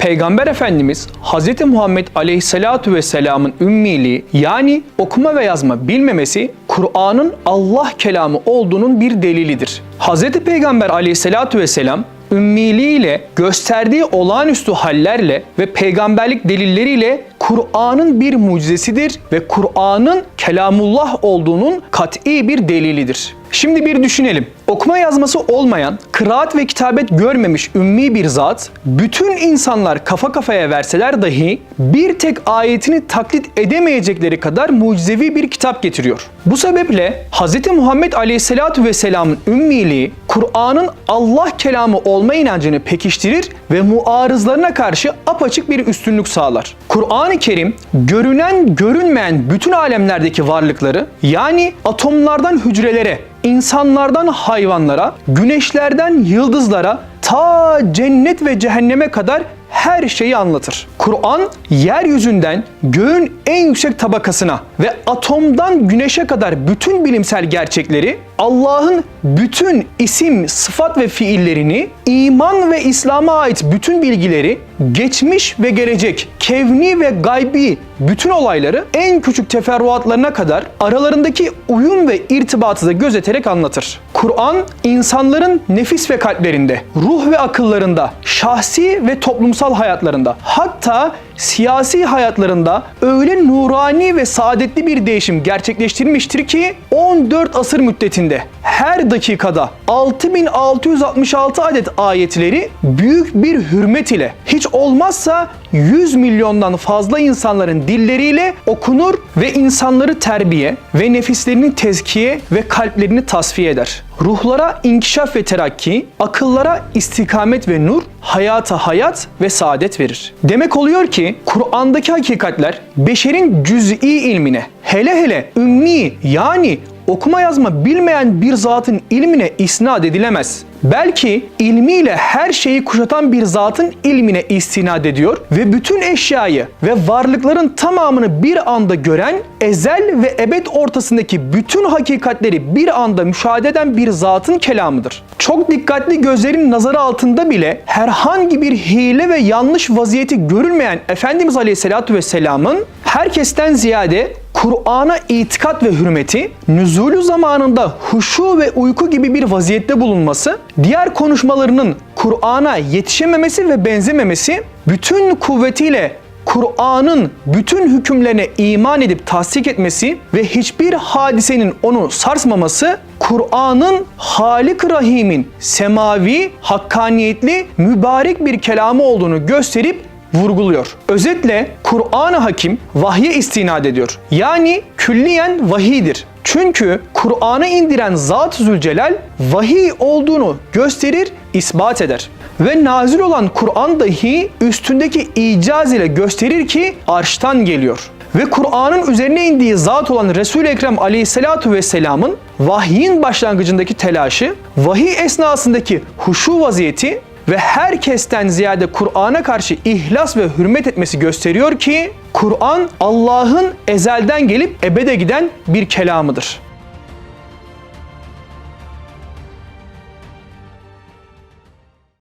Peygamber Efendimiz Hz. Muhammed Aleyhisselatu Vesselam'ın ümmiliği yani okuma ve yazma bilmemesi Kur'an'ın Allah kelamı olduğunun bir delilidir. Hz. Peygamber Aleyhisselatu Vesselam ümmiliğiyle, gösterdiği olağanüstü hallerle ve peygamberlik delilleriyle Kur'an'ın bir mucizesidir ve Kur'an'ın kelamullah olduğunun kat'i bir delilidir. Şimdi bir düşünelim. Okuma yazması olmayan, kıraat ve kitabet görmemiş ümmi bir zat, bütün insanlar kafa kafaya verseler dahi bir tek ayetini taklit edemeyecekleri kadar mucizevi bir kitap getiriyor. Bu sebeple Hz. Muhammed Aleyhisselatü Vesselam'ın ümmiliği, Kur'an'ın Allah kelamı olma inancını pekiştirir ve muarızlarına karşı apaçık bir üstünlük sağlar. Kur'an-ı Kerim görünen görünmeyen bütün alemlerdeki varlıkları yani atomlardan hücrelere, insanlardan hayvanlara, güneşlerden yıldızlara ta cennet ve cehenneme kadar her şeyi anlatır. Kur'an yeryüzünden göğün en yüksek tabakasına ve atomdan güneşe kadar bütün bilimsel gerçekleri, Allah'ın bütün isim, sıfat ve fiillerini, iman ve İslam'a ait bütün bilgileri, geçmiş ve gelecek, kevni ve gaybi bütün olayları en küçük teferruatlarına kadar aralarındaki uyum ve irtibatı da gözeterek anlatır. Kur'an insanların nefis ve kalplerinde, ruh ve akıllarında, şahsi ve toplumsal hayatlarında, hatta siyasi hayatlarında öyle nurani ve saadetli bir değişim gerçekleştirmiştir ki 14 asır müddetinde her dakikada 6666 adet ayetleri büyük bir hürmet ile hiç olmazsa 100 milyondan fazla insanların dilleriyle okunur ve insanları terbiye ve nefislerini tezkiye ve kalplerini tasfiye eder. Ruhlara inkişaf ve terakki, akıllara istikamet ve nur, hayata hayat ve saadet verir. Demek oluyor ki Kur'an'daki hakikatler beşerin cüz'i ilmine, hele hele ümmi yani okuma yazma bilmeyen bir zatın ilmine isnat edilemez. Belki ilmiyle her şeyi kuşatan bir zatın ilmine istinad ediyor ve bütün eşyayı ve varlıkların tamamını bir anda gören, ezel ve ebed ortasındaki bütün hakikatleri bir anda müşahede eden bir zatın kelamıdır. Çok dikkatli gözlerin nazarı altında bile herhangi bir hile ve yanlış vaziyeti görülmeyen Efendimiz Aleyhisselatü Vesselam'ın herkesten ziyade Kur'an'a itikat ve hürmeti, nüzulü zamanında huşu ve uyku gibi bir vaziyette bulunması, diğer konuşmalarının Kur'an'a yetişememesi ve benzememesi, bütün kuvvetiyle Kur'an'ın bütün hükümlerine iman edip tasdik etmesi ve hiçbir hadisenin onu sarsmaması Kur'an'ın Halik Rahim'in semavi, hakkaniyetli, mübarek bir kelamı olduğunu gösterip vurguluyor. Özetle Kur'an-ı Hakim vahye istinad ediyor. Yani külliyen vahidir. Çünkü Kur'an'ı indiren Zat-ı Zülcelal vahiy olduğunu gösterir, ispat eder. Ve nazil olan Kur'an dahi üstündeki icaz ile gösterir ki arştan geliyor. Ve Kur'an'ın üzerine indiği zat olan Resul-i Ekrem aleyhissalatu vesselamın vahyin başlangıcındaki telaşı, vahiy esnasındaki huşu vaziyeti ve herkesten ziyade Kur'an'a karşı ihlas ve hürmet etmesi gösteriyor ki Kur'an Allah'ın ezelden gelip ebede giden bir kelamıdır.